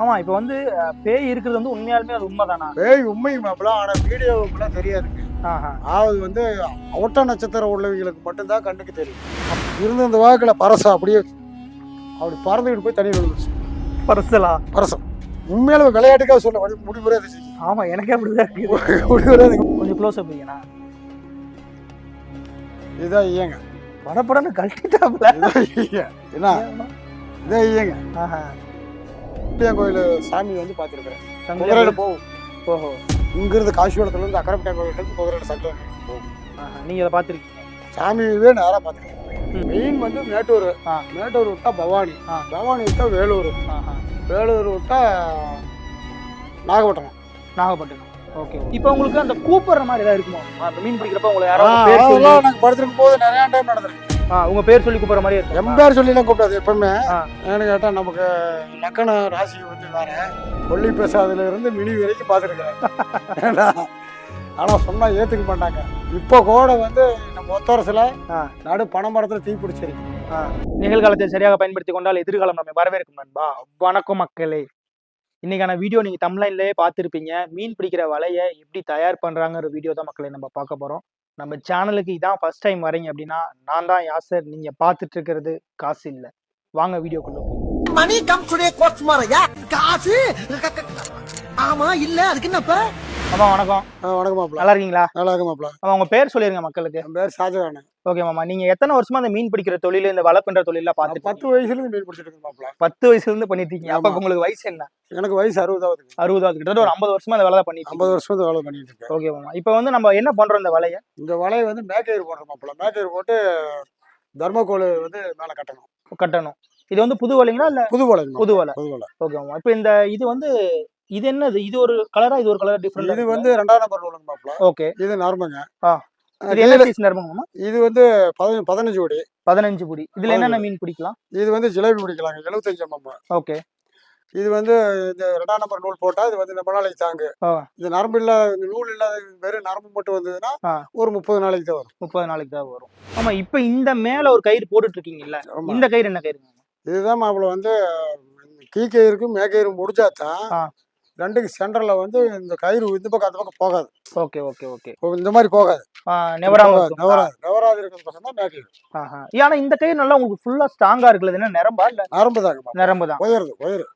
ஆமா இப்போ வந்து பேய் இருக்கிறது வந்து உண்மையாலுமே அது உண்மைதானா? பேய் உண்மை மாப்பிள ஆனா வீடியோவுக்குலாம் தெரியாதுங்க ஆஹா. அதாவது வந்து ஒட்ட நட்சத்திரம் உள்ளவங்களுக்கு மட்டும்தான் கண்ணுக்கு தெரியும். இருந்த இந்த வாக்கில் பரசம் அப்படியே அப்படி பறந்துக்கிட்டு போய் தண்ணி விழுந்துச்சு பர்சலா? பரசம் உண்மையில விளையாட்டுக்காக சொல்ல அது செய்யும் ஆமா எனக்கே அப்படிதான் அது. கொஞ்சம் க்ளோஸ் அப் வைங்கண்ணா இதான் ஐயங்க படப்படன்னு கழட்டிட்டாப்ல. என்ன? இதான் ஐயங்க ஆஹா. கோயில் சாமி வந்து பார்த்துருக்குறேன். குதிரையில போகும். ஓஹோ. இங்கிருந்து காசிவளத்துல இருந்து அக்கரப்பட்டியான் கோயிலுக்கு குதிரையில சங்கம் போகும். ஆஹா நீங்க அதை பார்த்துருக்கீங்க சாமியவே நேராக பார்த்துருக்கேன். மெயின் வந்து மேட்டூர். மேட்டூர் விட்டா பவானி. பவானி விட்டா வேலூர். வேலூர் விட்டா நாகப்பட்டினம். நாகப்பட்டினம். ஓகே இப்போ உங்களுக்கு அந்த கூப்பிடுற மாதிரி ஏதாவது இருக்குமா? அந்த மீன் பிடிக்கிறப்ப உங்களை யாராவது நாங்கள் படுத்திருக்கும் போது நிறைய டைம் நடந்திருக்கு. உங்க பேர் சொல்லி கூப்பிடுற மாதிரி இருக்கும். என் பேர் சொல்லிலாம் கூப்பிடாது எப்பவுமே. ஏன்னு கேட்டால் நமக்கு லக்கண ராசி வந்து வேற. கொல்லி பேசாதுல இருந்து மினி வரைக்கும் பார்த்துருக்கேன் ஆனால் சொன்னால் ஏற்றுக்க மாட்டாங்க. இப்போ கூட வந்து நம்ம ஒத்தரசில். நடு பனைமரத்தில் தீ பிடிச்சிருக்கு. நிகழ்காலத்தை சரியாக பயன்படுத்தி கொண்டால் எதிர்காலம் நம்ம வரவேற்கும் நண்பா. வணக்கம் மக்களே. இன்னைக்கான வீடியோ நீங்க தம்லைன்லயே பார்த்துருப்பீங்க. மீன் பிடிக்கிற வலையை எப்படி தயார் பண்றாங்கிற வீடியோ தான் மக்களை நம்ம பார்க்க போறோம். நம்ம சேனலுக்கு இதான் ஃபர்ஸ்ட் டைம் வரீங்க அப்படின்னா நான் தான் யாசர் நீங்க பார்த்துட்டு இருக்கிறது காசு இல்ல வாங்க வீடியோக்குள்ள போவோம் மணி கம் டுடே கோட் யா காசு ஆமா இல்ல அதுக்கு என்னப்ப ஆமா வணக்கம். ஆ வணக்கம் மாப்பிள. நல்லா இருக்கீங்களா? நல்லா இருக்கு மாப்பிள. ஆமா உங்க பேர் சொல்லிருங்க மக்களுக்கு. என் பேர் ஷாஜகான். ஓகே மாமா நீங்க எத்தனை வருஷமா அந்த மீன் பிடிக்கிற தொழில் இந்த வலை பண்ற தொழில நான் பார்த்து பத்து வயசுலேருந்து மீன் பிடிச்சிட்டு மாப்பிள. பத்து வயசுல இருந்து பண்ணிட்டு இருக்கீங்க அப்ப. உங்களுக்கு வயசு என்ன? எனக்கு வயசு அறுபதாவது. அறுபதாவது. கிட்டத்தட்ட ஒரு ஐம்பது வருஷமா இந்த வேலை பண்ணிட்டு ஐம்பது வருஷம் இந்த வேலை பண்ணிட்டு இருக்கேன். ஓகே மாமா இப்போ வந்து நம்ம என்ன பண்றோம் இந்த வலையை? இந்த வலையை வந்து மேக்கயிறு போடுறோம் மாப்பிள. மேக்கயிறு போட்டு தர்மக்கோல் வந்து மேலே கட்டணும். கட்டணும். இது வந்து புது வலைங்களா இல்ல புது வலை புது வலை? புது வலை. ஓகே மாமா இப்போ இந்த இது வந்து இது என்னது? இது ஒரு கலரா இது ஒரு கலர் டிஃபரெண்ட் இது வந்து ரெண்டாம் நம்பர் நூலுங்க மாப்பிள ஓகே. இது நரம்புங்க ஆ. இது என்ன பீஸ் நிறமமா இது வந்து பதினஞ்சு கோடி. பதினஞ்சு புடி இதுல என்னென்ன மீன் பிடிக்கலாம்? இது வந்து ஜிலேபி பிடிக்கலாங்க. எழுபத்தஞ்சு எம்எம். ஓகே. இது வந்து இந்த ரெண்டாம் நம்பர் நூல் போட்டா இது வந்து ரொம்ப நாளைக்கு தாங்கு. இது நரம்பு இல்லாத நூல் இல்லாத வெறும் நரம்பு மட்டும் வந்ததுன்னா. ஒரு முப்பது நாளைக்கு தான் வரும். முப்பது நாளைக்கு தான் வரும். ஆமா இப்போ இந்த மேல ஒரு கயிறு போட்டுட்டு இருக்கீங்கல்ல. இந்த கயிறு என்ன கயிறு இதுதான் மாப்பிள வந்து கீக்கயிருக்கு மேக்கயிறு முடிஞ்சாதான் ஆ. ரெண்டுக்கு சென்டர்ல வந்து இந்த கயிறு இந்த பக்கம் அந்த பக்கம் போகாது. Okay okay okay. இந்த மாதிரி போகாது. இருக்கும்? நவராது நவராது இருக்கிற பக்கம் தான். ஆனா இந்த கயிறு நல்லா உங்களுக்கு ஃபுல்லா ஸ்ட்ராங்கா இருக்குல்ல இது என்ன நிரம்பா இல்ல? நரம்பு தாங்க. நிரம்பு தான்.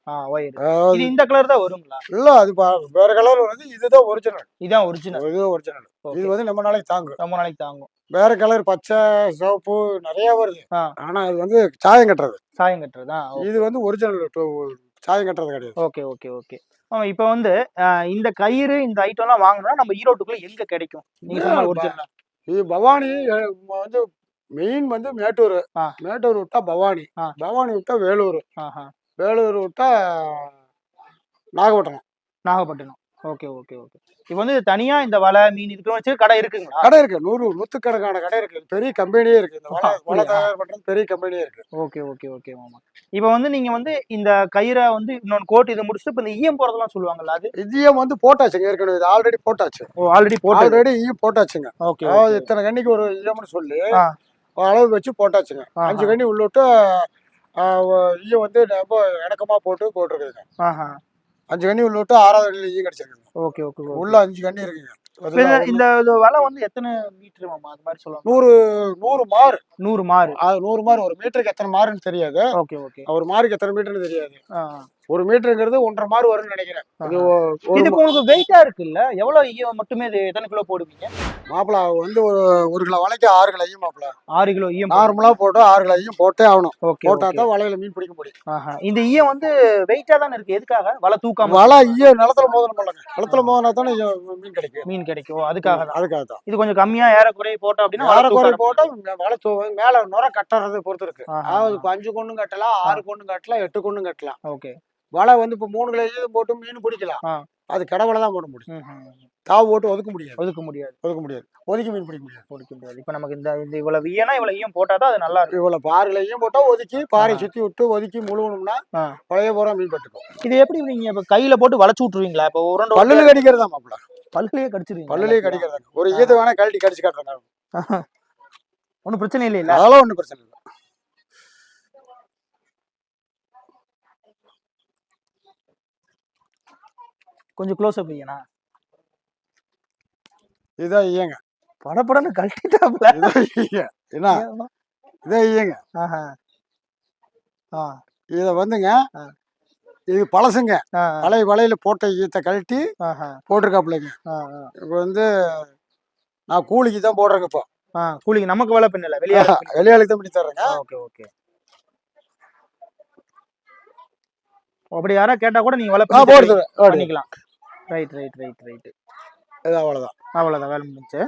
ஆ ஒயர். இது இந்த கலர் தான் வருங்களா? இல்ல அது வேற கலர் வந்து இதுதான் ஒரிஜினல் இதான் ஒரிஜினல் இது ஒரிஜினல் இது வந்து நம்ம நாளைக்கு தாங்கும். ரொம்ப நாளைக்கு தாங்கும். வேற கலர் பச்சை சிவப்பு நிறைய வருது. ஆ. ஆனா அது வந்து சாயம் கட்டுறது. சாயம் கட்டுறதா? இது வந்து ஒரிஜினல் சாயம் கட்டுறது கிடையாது. Okay okay okay. இப்போ வந்து இந்த கயிறு இந்த ஐட்டம் எல்லாம் வாங்கணும்னா நம்ம ஈரோட்டுக்குள்ள எங்க கிடைக்கும்? நீங்க ஒரிஜினல் இது பவானி வந்து மெயின் வந்து மேட்டூர். ஆ. மேட்டூர் விட்டா பவானி ஆ. பவானி விட்டா வேலூர். வேலூர் விட்டா Nagapattinam. Nagapattinam. Okay okay okay. இப்போ வந்து தனியா இந்த வலை மீன் இதுக்கு வச்சு கடை இருக்குங்களா? கடை இருக்கு. நூறு நூத்துக்கணக்கான கடை இருக்கு. பெரிய கம்பெனியே இருக்கு. இந்த வலை வலை? தயார் பண்றது பெரிய கம்பெனியே இருக்கு. ஓகே ஓகே ஓகே மாமா. இப்போ வந்து நீங்க வந்து இந்த கயிறை வந்து இன்னொன்று கோட் இது முடிச்சுட்டு இப்போ இந்த ஈயம் போறதெல்லாம் சொல்லுவாங்கல்ல அது? இதையும் வந்து போட்டாச்சுங்க. ஏற்கனவே இது ஆல்ரெடி போட்டாச்சு. ஓ ஆல்ரெடி போட்டு ஆல்ரெடி ஈயம் போட்டாச்சுங்க. ஓகே அதாவது இத்தனை கண்ணிக்கு ஒரு ஈயம்னு சொல்லி. அளவு வச்சு போட்டாச்சுங்க. அஞ்சு கண்ணி உள்ளிட்டு ஈயம் வந்து ரொம்ப இணக்கமா போட்டு போட்டிருக்குதுங்க. அஞ்சு கண்ணி உள்ளிட்டு ஆறாவது கண்ணியில் ஈயம் கிடைச்சிருக்குங்க ஓகே ஓகே உள்ள அஞ்சு கண்ணி இருக்குங்க. இந்த வலை வந்து எத்தனை மீட்டர் மாமா? அது மாதிரி சொல்லுவாங்க. நூறு நூறு மாறு. நூறு மாறு. அது நூறு மாறு ஒரு மீட்டருக்கு எத்தனை மாறுன்னு தெரியாது. Okay okay. ஒரு மாருக்கு எத்தனை மீட்டர்னு தெரியாது. ஒரு மீட்டருங்கிறது ஒன்றரை மாறு வரும்னு நினைக்கிறேன். இது உங்களுக்கு வெயிட்டா இருக்குல்ல? எவ்வளவு ஈயம் மட்டுமே இது எத்தனை கிலோ போடுவீங்க? மாப்பிள வந்து ஒரு ஒரு கிலோ வலைக்கு ஆறு கிலோ ஈயம் மாப்பிள. ஆறு கிலோ ஈயம் நார்மலா போட்டு ஆறு கிலோ ஈயம் போட்டே ஆகணும். போட்டா தான் வலையில மீன் பிடிக்க முடியும். இந்த ஈயம் வந்து வெயிட்டா தானே இருக்கு? எதுக்காக? வலை தூக்காம? வலை ஈயம் நிலத்துல மோதணும் இல்லைங்க. நிலத்துல மோதினா தானே மீன் கிடைக்கும். மீன் கிடைக்கும். அதுக்காக தான். அதுக்காக தான். இது கொஞ்சம் கம்மியா ஏறக்குறைய போட்டோம் அப்படின்னா தூக்காம- போட்டா வலை தூ மேல நுர கட்டுறது பொறுத்து இருக்கு. அதாவது அஞ்சு கொண்டும் கட்டலாம் ஆறு கொண்டும் கட்டலாம் எட்டு கொண்டும் கட்டலாம். ஓகே. வலை வந்து இப்ப மூணு கிலோ ஈயம் போட்டு மீன் பிடிக்கலாம். அது கடவுளை தான் போட முடியும். தாவு போட்டு ஒதுக்க முடியாது. ஒதுக்க முடியாது. ஒதுக்க முடியாது. ஒதுக்கி மீன் பிடிக்க முடியாது. ஒதுக்க முடியாது. இப்போ நமக்கு இந்த இந்த இவ்வளவு ஈயனா இவ்வளவு ஈயம் போட்டாதான் அது நல்லா இருக்கும். இவ்வளவு பாறையில ஈயம் போட்டா ஒதுக்கி பாறை. சுத்தி விட்டு ஒதுக்கி முழுவணும்னா ஆ. பழைய போறா மீன் பட்டுக்கும். இது எப்படி நீங்க இப்ப கையில போட்டு வளைச்சு விட்டுருவீங்களா? இப்போ உருண்டை பல்லுல கடிக்கிறதா மாப்பிள பல்லுலயே கடிச்சிருவீங்க பல்லுலயே கடிக்கிறதா? ஒரு ஈத்து வேணா கழட்டி கடிச்சு காட்டுறாங்க ஒன்றும் பிரச்சனை இல்லைல்ல? அதெல்லாம் ஒண்ணும் பிரச்சனை இல்லை. கொஞ்சம் க்ளோஸ் அப் ஐயனா இதான் ஐயங்க படப்படன்னு கழட்டிட்டாப்ல. என்ன? இதான் ஐயங்க இதை வந்துங்க. இது பழசுங்க. பழைய வலையில போட்ட ஈத்தை கழட்டி போட்டிருக்காப்புலைங்க. இப்போ வந்து நான் கூலிக்கு தான் போடுறேங்க இப்போ. ஆ கூலிங்க நமக்கு வேலை பின்னல வெளியாள வெளியாளுக்கு தான் பண்ணி தர்றேங்க. Okay okay. அப்படி யாரா கேட்டா கூட நீங்க வேலை. பண்ணிக்கலாம். ரைட் ரைட் ரைட் ரைட் இது அவ்வளோதான் அவ்வளவுதான். வேலை முடிஞ்சு.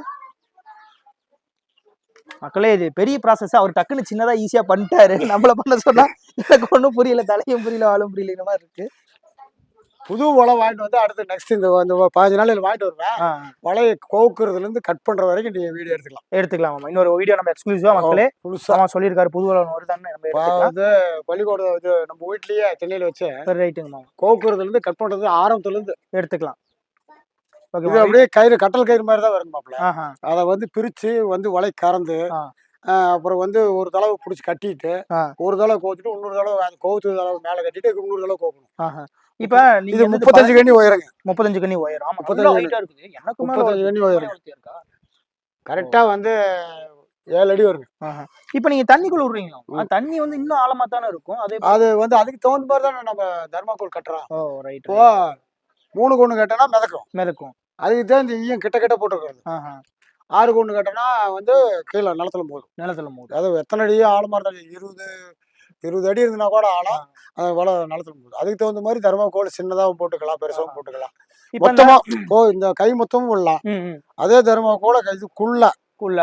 மக்களே இது பெரிய ப்ராசஸ் அவர் டக்குன்னு சின்னதா ஈஸியா பண்ணிட்டாரு. நம்மள பண்ண சொன்னா எனக்கு ஒண்ணும் புரியல தலையும் புரியல வாழும் புரியல இந்த மாதிரி இருக்கு. புது வலை வாங்கிட்டு வந்து அடுத்து நெக்ஸ்ட் இந்த இந்த பாஞ்சு நாள் வாங்கிட்டு வருவேன். வலையை கோக்குறதுல இருந்து கட் பண்ற வரைக்கும் நீங்க வீடியோ எடுத்துக்கலாம். எடுத்துக்கலாம் இன்னொரு வீடியோ நம்ம எக்ஸ்க்ளூசிவா மக்களே புதுசா. சொல்லியிருக்காரு புது வளம் வருதான்னு நம்ம வந்து பள்ளிக்கூடம் இது நம்ம வீட்லயே திண்ணையில வச்சு சரி ரைட்டுங்க மாமா. கோக்குறதுல இருந்து கட் பண்றது ஆரம்பத்துல இருந்து எடுத்துக்கலாம் இது அப்படியே கயிறு கட்டல் கயிறு மாதிரி தான் வரும் மாப்பிள்ள. ஆஹா. அதை வந்து பிரிச்சு வந்து வலை கறந்து அப்புறம் வந்து ஒரு தடவை பிடிச்சி கட்டிட்டு. ஒரு தடவை கோத்துட்டு இன்னொரு தடவை அந்த கோவுத்து தடவை மேலே கட்டிட்டு இன்னொரு தடவை கோக்கணும். இப்ப நீங்க இது முப்பத்தஞ்சு கண்ணி உயரங்க. முப்பத்தஞ்சு கண்ணி உயரம். முப்பத்தஞ்சு இருக்குது எனக்கு மேல முப்பத்தஞ்சு கண்ணி உயரம். கரெக்டா வந்து ஏழு அடி வருங்க. இப்ப நீங்க தண்ணிக்குள்ள விடுறீங்களா. தண்ணி வந்து இன்னும் ஆழமா தானே இருக்கும். அதே அது வந்து அதுக்கு தகுந்த மாதிரி தானே நம்ம தர்மாக்கோல் கட்டுறோம். ஓ ரைட் இப்போ மூணு கொண்டு கட்டினா மிதக்கும். மிதக்கும். அதுக்கு தான் இந்த ஈயம் கிட்ட கிட்ட போட்டுருக்கிறது ஆறு கொண்டு கட்டினா வந்து கீழே நிலத்துல போதும் நிலத்துல மூடு அது எத்தனை அடி ஆழமா இருந்தாலும் இருபது இருபது அடி இருந்ததுன்னா கூட ஆழம் அது வலை நிலத்துல போகுது. அதுக்கு தகுந்த மாதிரி தர்மாக்கோல் சின்னதாகவும் போட்டுக்கலாம் பெருசாகவும் போட்டுக்கலாம். மொத்தமா இப்போ இந்த கை மொத்தமும் விடலாம். அதே தர்மாக்கோல இதுக்குள்ள குள்ள.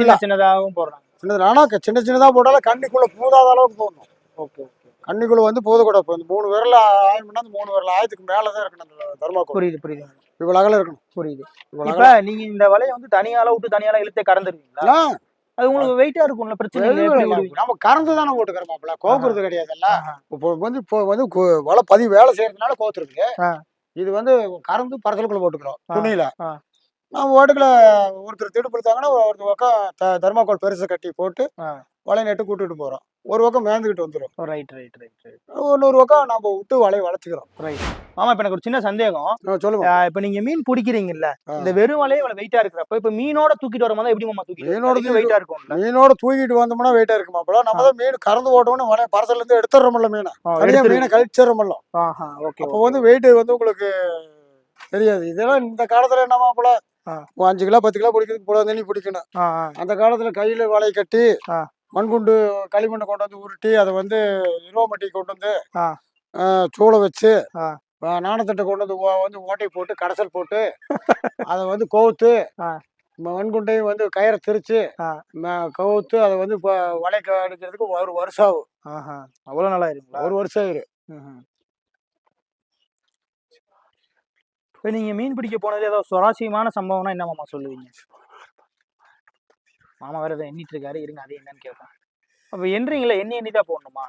சின்ன சின்னதாகவும் போடுறாங்க. சின்னது ஆனா க- சின்ன சின்னதா போட்டாலும் கண்ணிக்குள்ள பூதாத அளவுக்கு போகணும் ஓகே கண்ணிக்குள்ள வந்து போதக்கூடாது இப்போ இந்த மூணு விரல ஆயம்னா அந்த மூணு விரல் ஆயத்துக்கு மேலதான் இருக்கணும் அந்த தர்மாக்கோல் புரியுது புரியுது. இவ்வளவு அகலம் இருக்கணும். புரியுது. இவ்வளவு நீங்க இந்த வலையை வந்து தனியால விட்டு தனியால இழுத்தே அகலம் அது உங்களுக்கு வெயிட்டா இருக்கும்ல பிரச்சனை? நம்ம கறந்து தானே போட்டுக்கிறோம் மாப்பிள கோக்குறது கிடையாதுல்ல. இப்போ வந்து இப்போ வந்து வலை பதிவு வேலை செய்யறதுனால கோத்துருக்கு. இது வந்து கறந்து பரசலுக்குள்ள போட்டுக்கிறோம். துணியில. நம்ம ஓட்டுக்குள்ள ஒருத்தர் திடு கொடுத்தாங்கன்னா ஒரு பக்கம் தர்மாக்கோல் பெருசை கட்டி போட்டு. வலை நட்டு கூட்டிட்டு போறோம் ஒரு பக்கம் மேந்துக்கிட்டு வந்துடும் ரைட் ரைட் ரைட் ரைட் இன்னொரு பக்கம் நம்ம விட்டு வலையை வளைச்சுக்கிறோம் ரைட் ஆமா இப்ப எனக்கு ஒரு சின்ன சந்தேகம். சொல்லுங்க. இப்ப நீங்க மீன் பிடிக்கிறீங்கல்ல. இந்த வெறும் வலையே இவ்வளவு வெயிட்டா இருக்கிறப்ப இப்ப மீனோட தூக்கிட்டு வரும்போது எப்படி மாமா மீனோட தூக்கிட்டு தூக்கிட்டு- வெயிட்டா இருக்கும்ல. மீனோட தூக்கிட்டு வந்தோம்னா வெயிட்டா இருக்கு மாப்பிள. நம்ம தான் மீன் கறந்து ஓட்டோம்னு வலை பரசல்ல இருந்து எடுத்துடுறோம்ல மீனை. எடுத்துரு. மீனை கழிச்சிடுறோம்ல ஓகே அப்போ வந்து வெயிட் வந்து உங்களுக்கு தெரியாது. இதெல்லாம் இந்த காலத்துல என்ன மாப்பிள? ஆ. ஒரு அஞ்சு கிலோ பத்து கிலோ பிடிக்கிறதுக்கு புல தண்ணி பிடிக்கணும். அந்த காலத்துல கையில வலை கட்டி. மண்குண்டு களிமண்ணை கொண்டு வந்து உருட்டி அதை வந்து இருவமட்டி கொண்டு வந்து சூளை வச்சு நாணத்தட்டை கொண்டு வந்து வந்து ஓட்டை போட்டு கடைசல் போட்டு அதை வந்து கோவுத்து மண்குண்டையும் வந்து கயிறை திரிச்சு கவுத்து அதை வந்து இப்போ வலைக்கு அடிக்கிறதுக்கு ஒரு வருஷம் ஆகும். ஆஹா. அவ்வளவு நல்லா இருக்குங்களா ஒரு வருஷம் ம்ஹும். இப்ப நீங்க மீன் பிடிக்க போனது ஏதோ சுவாரஸ்யமான சம்பவம்னா என்ன மாமா சொல்லுவீங்க? மாமா வேற ஏதோ எண்ணிட்டு இருக்காரு இருங்க அது என்னன்னு கேட்போம் அப்ப எண்றீங்களா எண்ணி எண்ணி தான் போடணுமா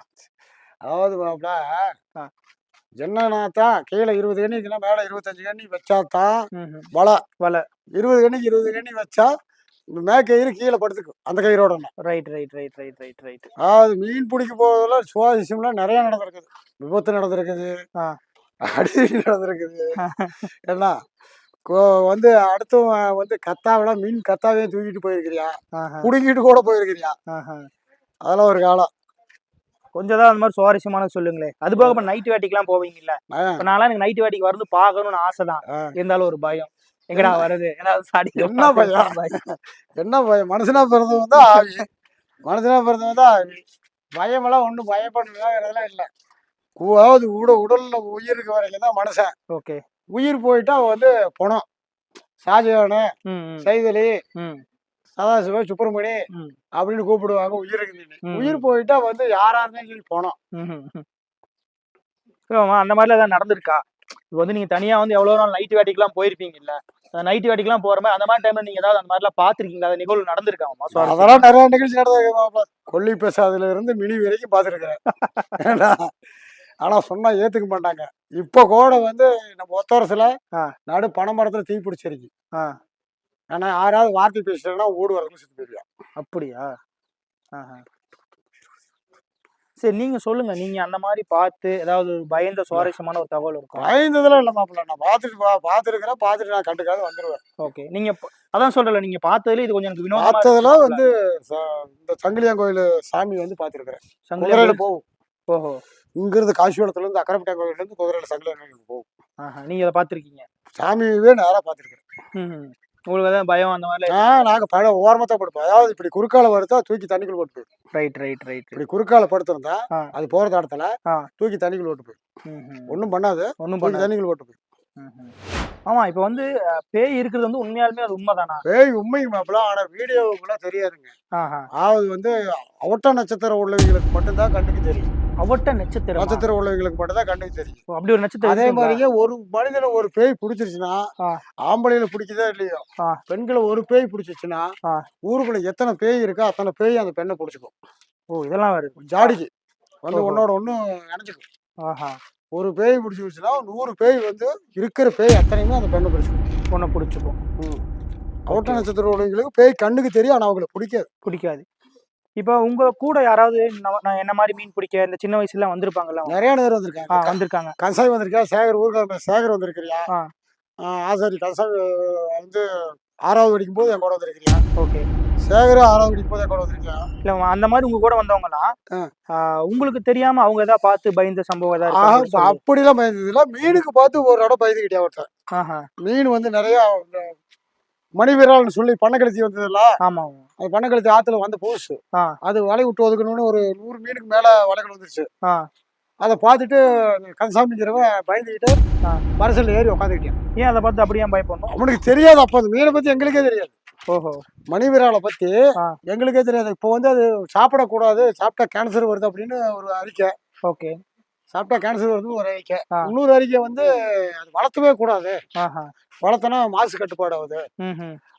அதாவது மாப்பிள. என்னன்னா தான் கீழே இருபது கண்ணிக்குன்னா மேலே இருபத்தஞ்சு கண்ணி வச்சா தான். வலை வலை. இருபது கண்ணிக்கு இருபது கண்ணி வச்சா இந்த மேக்கயிறு கீழே படுத்துக்கும் அந்த கயிறோட right right right right right right அதாவது மீன் பிடிக்க போறதுல சுவாரஸ்யம்லாம் நிறைய நடந்திருக்குது விபத்து நடந்திருக்குது. அடிதடி நடந்திருக்குது என்ன வந்து அடுத்தவன் வந்து கத்தாவெல்லாம் மீன் கத்தாவே தூக்கிட்டு போயிருக்கிறியா? ஆஹா. புடுங்கிட்டு கூட போயிருக்கிறியா? அதெல்லாம் ஒரு காலம். கொஞ்சம் தான் அந்த மாதிரி சுவாரஸ்யமானது சொல்லுங்களேன் அது போக இப்ப நைட் வேட்டிக்கெல்லாம் போவீங்கல்ல. இப்ப நான்லாம் எனக்கு நைட் வேட்டிக்கு வரது பார்க்கணும்னு ஆசை தான். இருந்தாலும் ஒரு பயம். எங்கடா வருது என்ன பயம்? என்ன பயம்? மனுஷனா பிறந்தவன் தான் ஆவி. மனுஷனா பிறந்தவன் தான் ஆவி. பயமெல்லாம் ஒன்றும் பயப்படுறதுலாம் இல்லை. அதாவது உட உடல்ல உயிர் இருக்க வரைக்கும் தான் மனுஷன். ஓகே. உயிர் போயிட்டா வந்து பணம். ஷாஜகானு சைதலி சதாசிவ சுப்பிரமணி. அப்படின்னு கூப்பிடுவாங்க உயிருக்கு ம். உயிர் போயிட்டா வந்து யாரா இருந்தாலும் ம்ஹும். ஆமா அந்த மாதிரிலாம் ஏதாவது நடந்திருக்கா? இப்போ வந்து நீங்க தனியா வந்து எவ்வளவு நாள் நைட் வேட்டிக்கெல்லாம் போயிருப்பீங்கல்ல? அந்த நைட் வேட்டிக்கெல்லாம் போற மாதிரி அந்த மாதிரி டைம்ல நீங்க ஏதாவது அந்த மாதிரிலாம் பாத்திருக்கீங்களா அந்த நிகழ்வு நடந்திருக்காமா அதெல்லாம் நிறைய நிகழ்ச்சி நடந்தது கொல்லி பேசாதுல இருந்து மினி வரைக்கும் பார்த்துருக்கிறேன். ஏன்னா, ஆனா சொன்னா ஏத்துக்க மாட்டாங்க. இப்ப கூட வந்து நம்ம ஒத்தரசுல ஆ. நடு பனைமரத்துல தீ பிடிச்சிருக்கு. ஆ. ஆனா யாராவது வார்த்தை பேசிட்டா ஓடு வரதுக்கு செத்து போயிருவியா அப்படியா. சரி நீங்க சொல்லுங்க. நீங்க அந்த மாதிரி பார்த்து ஏதாவது பயந்த சுவாரஸ்யமான ஒரு தகவல் இருக்கும் பயந்ததெல்லாம் இல்லை மாப்பிள்ள. நான் பார்த்துட்டு பார்த்துருக்கிறேன். பார்த்துட்டு நான் கண்டுக்காத வந்துடுவேன் ஓகே. நீங்க அதான் சொல்றல நீங்க பார்த்ததுல இது கொஞ்சம் எனக்கு வினோதமா பார்த்ததுல. வந்து இந்த சங்கிலியாங்கோயில் சாமி வந்து பார்த்துருக்கிறேன். சங்கிலியா குதிரையில போகும். ஓஹோ. இங்கிருந்து காசிவளத்துல இருந்து அக்கரப்பட்டா கோயில்ல இருந்து குதிரையில சங்கிலியாங்கோயிலுக்கு போகும். ஆஹா, நீங்க அதை பார்த்திருக்கீங்க? சாமியவே நேரா பார்த்துருக்கிறேன். ம் உங்களுக்கு அதான் பயம் அந்த மாதிரி ஆ நாங்க பழ ஓரமா தான் படுப்போம். அதாவது இப்படி குறுக்கால வருத்தா தூக்கி தண்ணிக்குள்ள போட்டு போயிடும். ரைட் ரைட் ரைட் இப்படி குறுக்கால படுத்திருந்தா ஆ. அது போற இடத்துல ஆ. தூக்கி தண்ணிக்குள்ள போட்டு போயிடும். ஒண்ணும் பண்ணாது. ஒன்றும் பண்ண தண்ணிக்குள்ள போட்டு போயிடும். ஆமா இப்போ வந்து பேய் இருக்கிறது வந்து உண்மையாலுமே அது உண்மைதானா? பேய் உண்மை மாப்பிள ஆனா வீடியோவுக்குள்ள தெரியாதுங்க. ஆஹா. அதாவது வந்து அவட்ட நட்சத்திரம் உள்ளவங்களுக்கு மட்டும்தான் கண்ணுக்கு தெரியும். அவட்ட நட்சத்திரம்? நட்சத்திரம் உள்ளவங்களுக்கு மட்டும்தான் கண்ணுக்கு தெரியும். அப்படி ஒரு நட்சத்திரம் அதே? மாதிரியே ஒரு மனிதனை ஒரு பேய் பிடிச்சிருச்சுன்னா. ஆம்பளையில பிடிக்குதோ இல்லையோ. பெண்களை ஒரு பேய் பிடிச்சிச்சுன்னா ஆ. ஊருக்குள்ள எத்தனை பேய் இருக்கோ அத்தனை பேய் அந்த பெண்ணை பிடிச்சிக்கும். ஓ இதெல்லாம் வருது ஜாடிக்கு. வந்து. உன்னோட ஒண்ணு நினைச்சுக்கும் ஆஹா. ஒரு பேய் பிடிச்சி வச்சுன்னா நூறு பேய் வந்து இருக்கிற பேய் அத்தனையுமே அந்த பெண்ணை பிடிச்சிக்கும். பொண்ணை பிடிச்சிக்கும். அவட்ட நட்சத்திரம் உள்ளவங்களுக்கு பேய் கண்ணுக்கு தெரியும் ஆனா அவங்களுக்கு பிடிக்காது. பிடிக்காது. இப்போ உங்க கூட யாராவது நான் என்ன மாதிரி மீன் பிடிக்க இந்த சின்ன வயசுல வந்திருப்பாங்கல்ல? நிறைய பேர் வந்திருக்காங்க. வந்திருக்காங்க. கன்சாய் வந்திருக்கா சேகர் ஊருக்கார சேகர் வந்திருக்கிறியா? ஆசாரி கன்சாய் வந்து ஆறாவது படிக்கும் போது என் கூட வந்திருக்கிறியா? ஓகே. சேகர் ஆறாவது படிக்கும் போது என் கூட வந்திருக்கியா இல்ல அந்த மாதிரி உங்க கூட வந்தவங்கன்னா உங்களுக்கு தெரியாம அவங்க ஏதாவது பார்த்து பயந்த சம்பவம் ஏதாவது. அப்படிலாம் பயந்தது இல்ல. மீனுக்கு பார்த்து ஒரு இடம் பயந்துக்கிட்டே ஒருத்தன். மீன் வந்து நிறைய மணிவிரால்னு சொல்லி பண்ணக்கழுத்தி வந்ததுல ஆமா. அது பண்ணக்கழுத்தி ஆத்துல வந்த புதுசு. அது வலை விட்டு ஒதுக்கணும்னு ஒரு நூறு மீனுக்கு மேல வலைகள் வந்துருச்சு. அதை பார்த்துட்டு கன்சாமிங்கிறவன் பயந்துக்கிட்டு ஆ. மரசல்ல ஏறி உட்காந்துக்கிட்டான் ஏன் அதை பார்த்து அப்படியே பயப்படணும்? அவனுக்கு தெரியாது அப்போ அந்த மீனை பத்தி எங்களுக்கே தெரியாது. ஓஹோ. மணிவிராலை பத்தி. எங்களுக்கே தெரியாது. இப்போ வந்து அது சாப்பிடக்கூடாது சாப்பிட்டா கேன்சர் வருது அப்படின்னு ஒரு அறிக்கை. ஓகே. சாப்பிட்டா கேன்சர் வருதுன்னு ஒரு அறிக்கை. இன்னொரு அறிக்கை வந்து அது வளர்த்தவே கூடாது. ஆஹா. வளர்த்தனா மாசு கட்டுப்பாடு ஆகுது.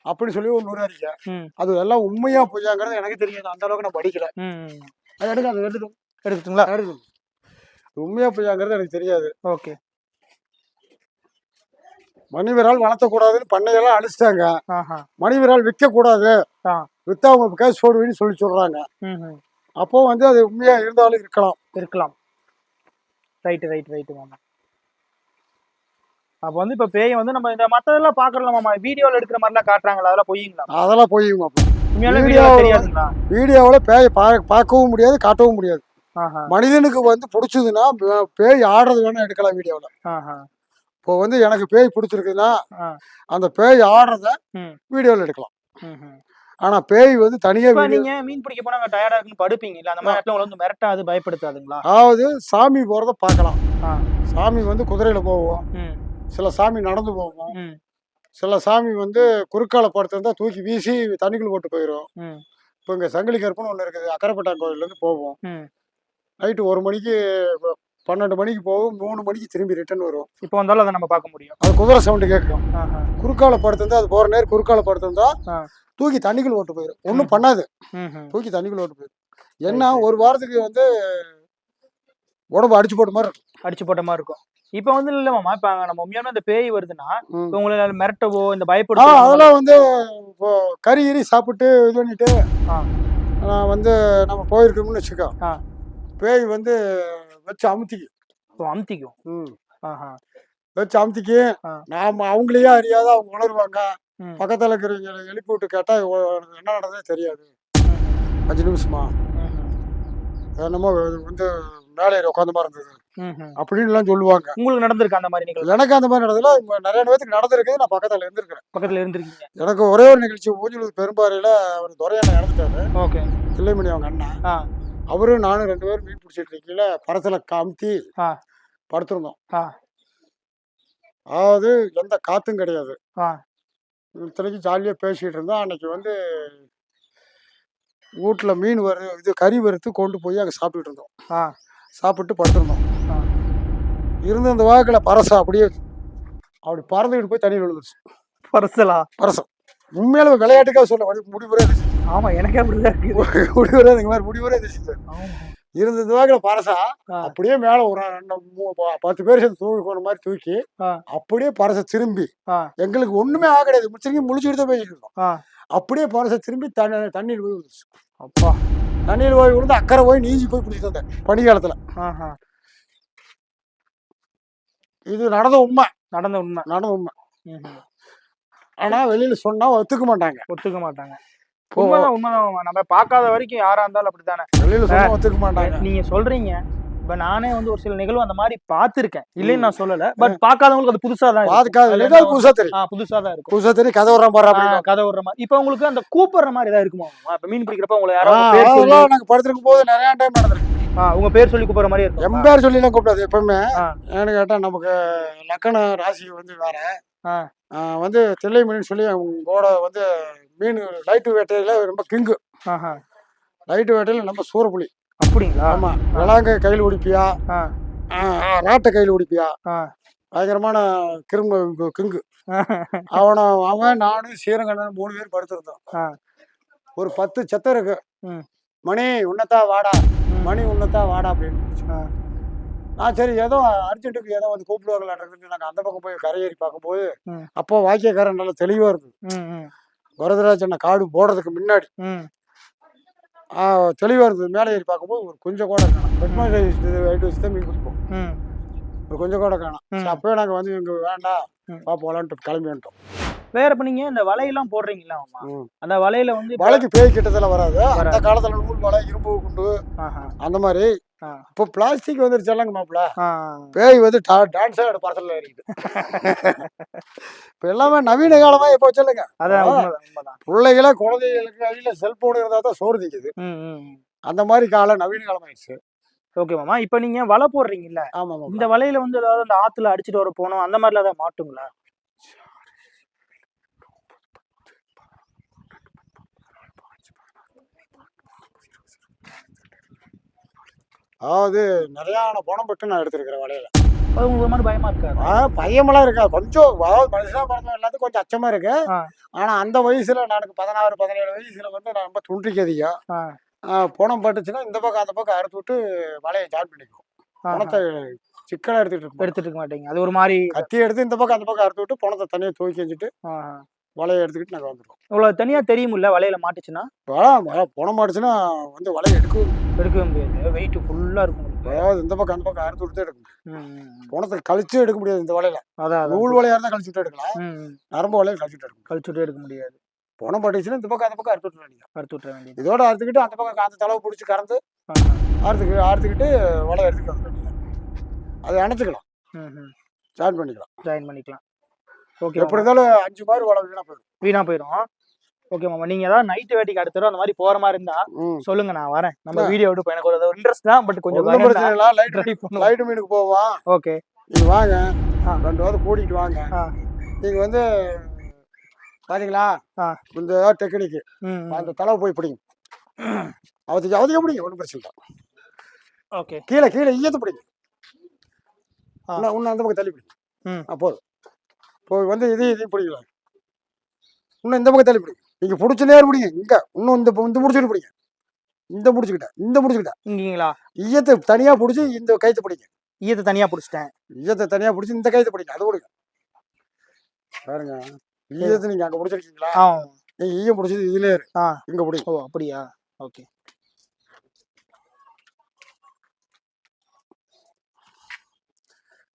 அப்படின்னு சொல்லி ஒரு நூறு அறிக்கை. அது எல்லாம் உண்மையா பொய்யாங்கிறது எனக்கு தெரியாது. அந்த அளவுக்கு நான் படிக்கல. அது எடுக்க அது எடுத்து எடுத்துட்டுங்களா எடுத்து உண்மையா பொய்யாங்கிறது எனக்கு தெரியாது. ஓகே. மணிவிரால் வளர்த்தக்கூடாதுன்னு பண்ணையெல்லாம் அழிச்சிட்டாங்க மணிவிரால் விற்க கூடாது. வித்தா அவங்க கேஸ் போடுவீன்னு சொல்லி சொல்றாங்க. அப்போ வந்து அது உண்மையா இருந்தாலும் இருக்கலாம். இருக்கலாம். ரைட்டு ரைட் ரைட்டு மாமா அப்போ வந்து இப்போ பேய் வந்து நம்ம இந்த மற்றதெல்லாம் பார்க்கறோம் மாமா வீடியோவில் எடுக்கிற மாதிரிலாம் காட்டுறாங்களா அதெல்லாம் பொய்யுங்களா? அதெல்லாம் போய்யும் Video வீடியோ தெரியாதுங்களா? வீடியோவில் பேயை பா பார்க்கவும் முடியாது காட்டவும் முடியாது. மனிதனுக்கு வந்து பிடிச்சதுன்னா பேய் ஆடுறது வேணா எடுக்கலாம் வீடியோவில். இப்போ வந்து எனக்கு பேய் பிடிச்சிருக்குன்னா. அந்த பேய் ஆடுறத. வீடியோவில் எடுக்கலாம். ஆனா பேய் வந்து தனியா இப்போ வீடியோ நீங்க மீன் பிடிக்க போனா டயர்டா இருக்குன்னு படுப்பீங்க இல்ல அந்த மாதிரி இடத்துல உங்களை வந்து மிரட்டாது பயப்படுத்தாதுங்களா? அதாவது சாமி போறத பார்க்கலாம். சாமி வந்து குதிரையில போவோம். சில சாமி நடந்து போவோம். சில சாமி வந்து குறுக்கால படுத்திருந்தா தூக்கி வீசி தண்ணிக்குள்ள போட்டு போயிடும் இப்போ இங்க சங்கிலி கருப்புன்னு ஒன்று இருக்குது அக்கரைப்பட்டா கோயில்ல இருந்து போவோம். நைட்டு ஒரு மணிக்கு பன்னெண்டு மணிக்கு போகும் மூணு மணிக்கு திரும்பி ரிட்டர்ன் வரும் இப்போ வந்தாலும் அதை நம்ம பார்க்க முடியும். அது குதிரை சவுண்டு கேட்கும். குறுக்கால படுத்திருந்தா அது போற நேரம் குறுக்கால படுத்திருந்தா. தூக்கி தண்ணிக்குள்ள ஓட்டு போயிடும் ஒன்றும் பண்ணாது. தூக்கி தண்ணிக்குள்ள ஓட்டு போயிடும் என்ன. ஒரு வாரத்துக்கு வந்து உடம்பு அடிச்சு போட்ட மாதிரி இருக்கும். அடிச்சு போட்ட மாதிரி இருக்கும். இப்போ வந்து இல்ல மாமா இப்போ நம்ம உண்மையாலுமே அந்த பேய் வருதுன்னா உங்களை மிரட்டவோ இந்த ஆ பயப்படுத்தவோ அதெல்லாம் வந்து இப்போ கறி கறி சாப்பிட்டு இது பண்ணிட்டு வந்து நம்ம போயிருக்கோம்னு வச்சுக்கோ. பேய் வந்து வச்சு அமுத்திக்கு இப்போ அமுத்திக்கும் ம். ஆஹா. வச்சு அமுத்திக்கு ஆ. நாம அவங்களையே அறியாத அவங்க உணர்வாங்க. பக்கத்துல இருக்கிறவங்க எழுப்பி விட்டு கேட்டா இவ- என்ன நடந்ததே தெரியாது. அஞ்சு நிமிஷமா? என்னமோ வந்து மேலே உட்காந்த மாதிரி இருந்தது. ம், ம். அப்படின்லாம் சொல்லுவாங்க. உங்களுக்கு நடந்திருக்கு அந்த மாதிரி நிகழ்வு? எனக்கு அந்த மாதிரி நடந்ததுல நிறைய பேத்துக்கு நடந்திருக்குது நான் பக்கத்துல இருந்திருக்கிறேன். பக்கத்துல இருந்திருக்கீங்க. எனக்கு ஒரே ஒரு நிகழ்ச்சி ஊஞ்சலூர் பெரும்பாறையில அவர் துரையண்ணன் இறந்துட்டாரு. ஓகே. தில்லைமணி அவங்க அண்ணன். ஆ. அவரும் நானும் ரெண்டு பேரும் மீன் பிடிச்சிட்டு இருக்கீங்கள பரத்துல காமித்தி ஆ. படுத்திருந்தோம். அதாவது எந்த காத்தும் கிடையாது. ஆ. இத்தனைக்கும் ஜாலியாக பேசிட்டு இருந்தோம். அன்னைக்கு வந்து வீட்டில் மீன் வறு இது கறி வறுத்து கொண்டு போய் அங்கே சாப்பிட்டுட்டு இருந்தோம். சாப்பிட்டு படுத்திருந்தோம். இருந்த அந்த வாக்கில் பரசம் அப்படியே அப்படி பறந்துக்கிட்டு போய் தண்ணியில் விழுந்துருச்சு. பர்சலா? பரசம். உண்மையில விளையாட்டுக்காக சொல்ல முடிவுறே ஆமா எனக்கே அப்படிதான் இருக்கு முடிவுறே இந்த மாதிரி முடிவுறே இருந்துச்சு ஆமா. இருந்த இந்த வாக்கில் பரசா. அப்படியே மேல ஒரு ரெண்டு பத்து பேர் சேர்ந்து தூக்கி போன மாதிரி தூக்கி. அப்படியே பரச திரும்பி. எங்களுக்கு ஒண்ணுமே ஆக கிடையாது. முச்சரிக்கி முழிச்சுட்டு தான் ஆ. அப்படியே பறச திரும்பி தண்ணி தண்ணியில் போய் விழுந்துச்சு. அப்பா. தண்ணியில் போய் விழுந்து அக்கறை போய் நீஞ்சி போய் பிடிச்சிட்டு வந்தேன் பனிக்காலத்தில். இது நடந்த உண்மை. நடந்த உண்மை. நடந்த உண்மை. ஆனால் வெளியில் சொன்னால் ஒத்துக்க மாட்டாங்க. ஒத்துக்க மாட்டாங்க. உண்மைதான் உண்மைதான் மாமா. நம்ம பார்க்காத வரைக்கும் யாரா இருந்தாலும் அப்படித்தானே? வெளியில் சொன்னால் ஒத்துக்க மாட்டாங்க. நீங்க சொல்றீங்க. இப்ப நானே வந்து ஒரு சில நிகழ்வு அந்த மாதிரி பார்த்திருக்கேன். இல்லைன்னு நான் சொல்லல. பட் பார்க்காதவங்களுக்கு அது புதுசா தான் ஏதாவது புதுசாக தெரியும். புதுசா தான் இருக்கும். புதுசாக தெரியும் கதை பாரு ஆ, அப்படின்னு கதை விடுற மாதிரி. இப்ப உங்களுக்கு அந்த கூப்பிடுற மாதிரி ஏதாவது இருக்குமா? இப்ப மீன் பிடிக்கிறப்ப உங்களை யாரோ ஆ, உங்க பேர் சொல்லி அதெல்லாம் நாங்கள் படுத்திருக்கும் போது நிறையா டைம் நடந்திருக்கு. உங்க பேர் சொல்லி கூப்பிடுற மாதிரி இருக்கும். எம்பேர் சொல்லிலாம் கூப்பிடாது எப்பவுமே. ஏன்னு கேட்டால் நமக்கு லக்கண ராசி வந்து வேற. வந்து தில்லை மீன் சொல்லி உங்களோட வந்து மீன் லைட்டு வேட்டையில ரொம்ப கிங்கு. லைட்டு வேட்டையில நம்ம சூறப்புலி அப்படிங்களா? ஆமா. விளாங்க கையில் ஆ, ராட்டை கையில் உடிப்பியா? ஆ. பயங்கரமான கிரும்ப கிங்கு. அவனை அவன் நானும் சீரங்கண்ணன் மூணு பேர் படுத்திருந்தோம். ஒரு பத்து செத்த இருக்கு. மணி உன்னத்தா வாடா. மணி உன்னத்தா வாடா அப்படின்னு. ஆ. சரி ஏதோ அர்ஜென்ட்டுக்கு ஏதோ வந்து கூப்பிடுவாங்களான்னு நாங்கள் அந்த பக்கம் போய் கரையேறி பார்க்கும்போது. அப்போ வாக்கியக்காரன் நல்லா தெளிவாக ம், வரதராஜன் காடு போடுறதுக்கு முன்னாடி. தெளிவாக இருந்தது மேலே ஏறி பார்க்கும்போது ஒரு கொஞ்சம் கூட காணும் பெட்மாஸ் ஐட்டு வச்சு தான் மீன் பிடிப்போம். ஒரு கொஞ்சம் கூட காணும் அப்பவே நாங்கள் வந்து இங்கே வேண்டாம் ம். பா போகலான்ட்டு கிளம்பி வந்துட்டோம் வேற இப்ப நீங்க இந்த வலையெல்லாம் போடுறீங்களா. அந்த வலையில வந்து வலைக்கு பேய் கிட்டத்தில் வராது அந்த. காலத்தில் நூல் வலை இரும்பு குண்டு. அந்த மாதிரி. இப்போ பிளாஸ்டிக் வந்துருச்சல்லங்க மாப்பிள்ள ஆ. பேய் வந்து எடுத்து படத்தில் ஏறிக்குது இப்போ எல்லாமே நவீன காலமாக இப்போ உண்மைதான் பிள்ளைகள குழந்தைகளுக்கு கையில் செல்போன் இருந்தால் தான் சோறு திக்குது. அந்த மாதிரி காலம் நவீன காலம் ஆயிடுச்சு. ஓகே மாமா இப்ப நீங்க வலை போடுறீங்கல்ல? ஆமாம் இந்த வலையில வந்து ஏதாவது அந்த ஆத்துல அடிச்சிட்டு வர போனோம் அந்த மாதிரிலாம் ஏதாவது மாட்டுங்களா? அதாவது நிறையான பணம் பட்டு நான் எடுத்திருக்கிறேன் வலையில. உங்களுக்கு ஒரு மாதிரி பயமா இருக்காது ஆ, பயமெல்லாம் இருக்கா? கொஞ்சம் மனுஷனா பிறந்தவங்க எல்லாத்துக்கும் கொஞ்சம் அச்சமா இருக்கு. ஆனா அந்த வயசுல எனக்கு பதினாறு பதினேழு வயசுல வந்து நான் ரொம்ப துண்டிக்கு அதிகம் பணம் பட்டுச்சுன்னா இந்த பக்கம் அந்த பக்கம் அறுத்து விட்டு வலையை ஜாயின் பண்ணிக்குவோம் ஆஹா. பணத்தை சிக்கலா எடுத்துட்டு எடுத்துட்டு இருக்க மாட்டீங்க. அது ஒரு மாதிரி கத்தி எடுத்து இந்த பக்கம் அந்த பக்கம் அறுத்து விட்டு பணத்தை தனியாக தூக்கி வச்சுட்டு. வலையை எடுத்துக்கிட்டு நாங்கள் வந்துடுவோம் உங்களுக்கு தனியா தெரியுமில்ல வலையில மாட்டுச்சுன்னா? வலை பணம் மாட்டுச்சுன்னா வந்து வலையை எடுக்கவும் எடுக்கவே முடியாது. வெயிட் ஃபுல்லா இருக்கும். அதாவது இந்த பக்கம் அந்த பக்கம் அறுத்து விட்டு எடுக்க முடியும் ம், ம், ம். பணத்தை கழிச்சு எடுக்க முடியாது இந்த வலையில. அதான். நூல் வலையா இருந்தால் கழிச்சு விட்டு எடுக்கலாம். நரம்பு வலையை கழிச்சு விட்டு எடுக்க முடியும் கழிச்சுட்டு எடுக்க முடியாது. பணம் பட்டுச்சுன்னா இந்த பக்கம் அந்த பக்கம் அறுத்து விட்டு வேண்டியது அறுத்து விட்டுற வேண்டியது இதோட அறுத்துக்கிட்டு அந்த பக்கம் அந்த தளவு பிடிச்சி கறந்து. அறுத்துக்கு அறுத்துக்கிட்டு வலை எடுத்துக்கிட்டு வந்து வேண்டியது அதை அணைச்சிக்கலாம். ஜாயின் பண்ணிக்கலாம். ஜாயின் பண்ணிக்கலாம். ஓகே எப்படி இருந்தாலும் அஞ்சு மாதிரி வலை வீணா போயிடும் வீணா போயிடும் ஓகே மாமா நீங்க ஏதாவது நைட் வேட்டிக்கு அடுத்த அந்த மாதிரி போற மாதிரி இருந்தா சொல்லுங்க நான் வரேன். நம்ம. வீடியோ எடுப்போம். எனக்கு ஒரு இன்ட்ரெஸ்ட் தான் பட் கொஞ்சம் பிரச்சனை இல்லை. லைட் லைட்டு மீனுக்கு போவோம். ஓகே. நீங்க வாங்க. ரெண்டு வாரம் கூட்டிகிட்டு வாங்க. நீங்க வந்து பாத்தீங்களா. இந்த டெக்னிக்கு. அந்த தளவு போய் பிடிங்க. அவத்துக்கு அவத்துக்கு பிடிங்க. ஒன்றும் பிரச்சனை இல்லை. ஓகே. கீழே கீழே ஈயத்தை பிடிங்க. ஆ. இன்னும் அந்த பக்கம் தள்ளி பிடிங்க. போதும். போய் வந்து இதையும் இதையும் பிடிக்கலாம். இன்னும் இந்த பக்கம் தள்ளி பிடிங்க நீங்க பிடிச்ச நேரம் பிடிங்க. இங்க இன்னும் இந்த இந்த முடிச்சுட்டு பிடிங்க. இந்த முடிச்சுக்கிட்ட இந்த முடிச்சுக்கிட்ட. இங்கீங்களா? ஈயத்தை தனியா பிடிச்சி இந்த கைத்தை பிடிங்க. ஈயத்தை தனியா புடிச்சிட்டேன். ஈயத்தை தனியா பிடிச்சி இந்த கைத்தை பிடிங்க. அது பிடிங்க பாருங்க. ஈயத்தை நீங்க அங்க பிடிச்சிருக்கீங்களா? ஆ. நீங்க ஈயம் பிடிச்சது இதுல இரு. ஆ. இங்க பிடிங்க ஓ அப்படியா? ஓகே.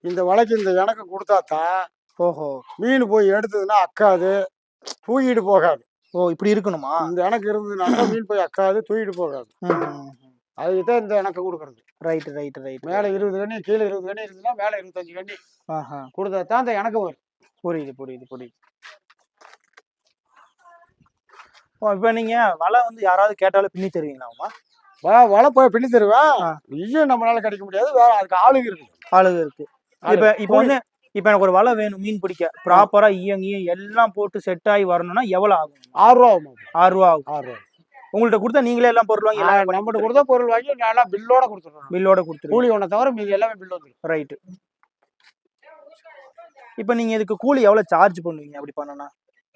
இந்த வலைக்கு இந்த எனக்கு கொடுத்தாத்தான் ஓஹோ மீன் போய் எடுத்ததுன்னா அக்காது தூக்கிட்டு போகாது. ஓ இப்படி இருக்கணுமா? இந்த எனக்கு இருந்ததுனால மீன் போய் அக்காது தூக்கிட்டு போகாது. அதுக்கு தான் இந்த எனக்கு கொடுக்கறது. ரைட் ரைட் ரைட் மேலே இருபது கண்ணி கீழே இருபது கண்ணி இருந்ததுன்னா மேலே இருபத்தஞ்சு கண்ணி ஆஹா. கொடுத்தா தான் இந்த எனக்கு வரும். புரியுது புரியுது புரியுது. ஓ இப்போ நீங்க வலை வந்து யாராவது கேட்டாலும் பின்னி தருவீங்களாமா வ வலை போய் பின்னி தருவேன். ஈயம் நம்மளால கிடைக்க முடியாது. வேற அதுக்கு ஆளுங்க இருக்கு. ஆளுங்க இருக்கு. இப்ப இப்ப வந்து இப்ப எனக்கு ஒரு வலை வேணும் மீன் பிடிக்க. ப்ராப்பரா ஈயம் எல்லாம் போட்டு செட் ஆகி வரணும்னா எவ்வளவு ஆகும்? ஆறு ரூபா ஆகும் ஆறு ரூபா ஆகும். ஆறு ரூபா. உங்கள்ட்ட கொடுத்தா நீங்களே எல்லாம் பொருள் வாங்கி நம்மகிட்ட கொடுத்தா பொருள் வாங்கி நல்லா பில்லோட கொடுத்துருவோம் பில்லோட கொடுத்துருவீங்க கூலி ஒன்றை தவிர மீதி எல்லாமே பில் வந்துடும் ரைட்டு இப்போ நீங்க இதுக்கு கூலி எவ்வளவு சார்ஜ் பண்ணுவீங்க அப்படி பண்ணனா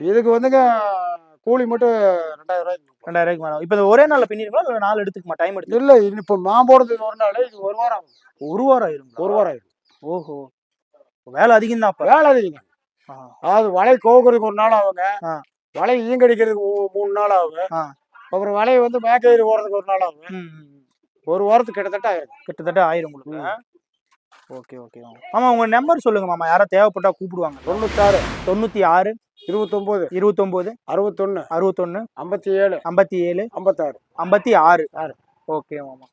இதுக்கு வந்துங்க கூலி மட்டும் ரெண்டாயிரம் ரூபாய்க்கு ரெண்டாயிரம் ரூபாய்க்கு இப்போ ஒரே நாள்ல பின்னிருங்களா இல்லை நாள் எடுத்துக்குமா டைம் எடுத்து இல்லை இப்போ மாம்போடது ஒரு நாள் இது ஒரு வாரம் ஆகும். ஒரு வாரம் ஆயிருங்களா? ஒரு வாரம் ஆகும் ஓஹோ. வேலை அதிகம் தான் வேலை அதிகம். அதாவது வலை கோக்குறதுக்கு ஒரு நாள் ஆகுங்க. வலை ஈங்கடிக்கிறதுக்கு மூணு நாள் ஆகும். ஆ. அப்புறம் வலையை வந்து மேக்கயிறு போறதுக்கு ஒரு நாள் ம். ஒரு வாரத்துக்கு கிட்டத்தட்ட ஆயிரும். கிட்டத்தட்ட ஆயிரும் உங்களுக்கு. Okay okay. மாமா உங்க நம்பர் சொல்லுங்க மாமா. யாரோ தேவைப்பட்டா கூப்பிடுவாங்க. தொண்ணூத்தாறு. தொண்ணூத்தி ஆறு இருபத்தொம்போது. இருபத்தொம்போது. அறுபத்தொன்னு. அறுபத்தொன்னு. ஐம்பத்தி ஏழு ஐம்பத்தி ஏழு ஐம்பத்தாறு. ஐம்பத்தி ஆறு. ஆறு. ஓகே மாமா.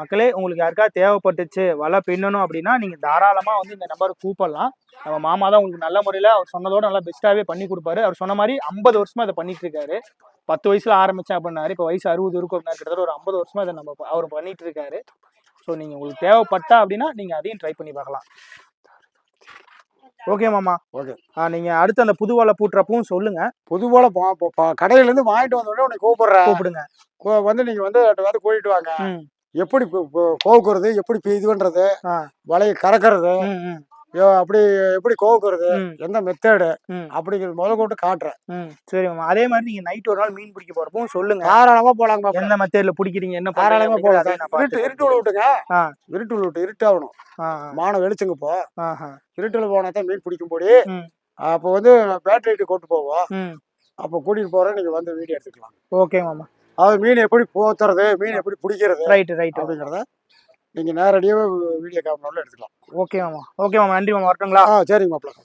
மக்களே உங்களுக்கு யாருக்கா தேவைப்பட்டுச்சு வலை பின்னணும் அப்படின்னா நீங்க தாராளமா வந்து இந்த நம்பருக்கு கூப்பிடலாம். நம்ம மாமா தான் உங்களுக்கு நல்ல முறையில அவர் சொன்னதோட நல்லா பெஸ்ட்டாவே பண்ணி கொடுப்பாரு. அவர் சொன்ன மாதிரி ஐம்பது வருஷமா இதை பண்ணிட்டு இருக்காரு. பத்து வயசுல ஆரம்பிச்சேன் அப்படின்னாரு. இப்போ வயசு அறுபது இருக்கும் அப்படின்னா கிட்டத்தட்ட ஒரு ஐம்பது வருஷமா இதை நம்ம அவர் பண்ணிட்டு இருக்காரு. ஸோ நீங்க உங்களுக்கு தேவைப்பட்டா அப்படின்னா நீங்க அதையும் ட்ரை பண்ணி பார்க்கலாம். ஓகே மாமா. ஓகே ஆ, நீங்க அடுத்து அந்த புது வலை பூட்டுறப்பவும் சொல்லுங்க. புது போல பா- பா- பா- கடையில இருந்து வாங்கிட்டு வந்த உடனே உன்னை கூப்பிடுறேன். கூப்பிடுங்க. வந்து நீங்க வந்து வந்து கூட்டிட்டு வாங்க. எப்படி கோவுக்குறது எப்படி இது பண்றது. வலையை கறக்கிறது அப்படி எப்படி கோவுக்குறது எந்த மெத்தேடு. அப்படிங்கிறது முதல் கொண்டு காட்டுறேன். ம் சரி மாமா. அதே மாதிரி நீங்க நைட் ஒரு நாள் மீன் பிடிக்க போறப்பவும் சொல்லுங்க. தாராளமா போலாங்க மாப்பிள்ளை. எந்த மெத்தேட்ல பிடிக்கிறீங்க என்ன தாராளமா போலாம் இருட்டு இருட்டு விட்டுங்க. இருட்டு விட்டு இருட்டு ஆகணும் ஆ, மானம் வெளிச்சுங்க போ. இருட்டுல போனா தான் மீன் பிடிக்கும் போடி. அப்போ வந்து பேட்டரி கொண்டு போவோம். அப்போ கூட்டிட்டு போறேன் நீங்க வந்து வீடியோ எடுத்துக்கலாம் ஓகே மாமா. அது மீன் எப்படி போத்துறது மீன் எப்படி பிடிக்கிறது ரைட் ரைட் அப்படிங்கிறத நீங்க நேரடியாக வீடியோ கேமராவில் எடுத்துக்கலாம். ஓகே மாமா ஓகே மாமா நன்றி மாமா வரட்டுங்களா? ஆ சரிங்க மாப்பிள்ள.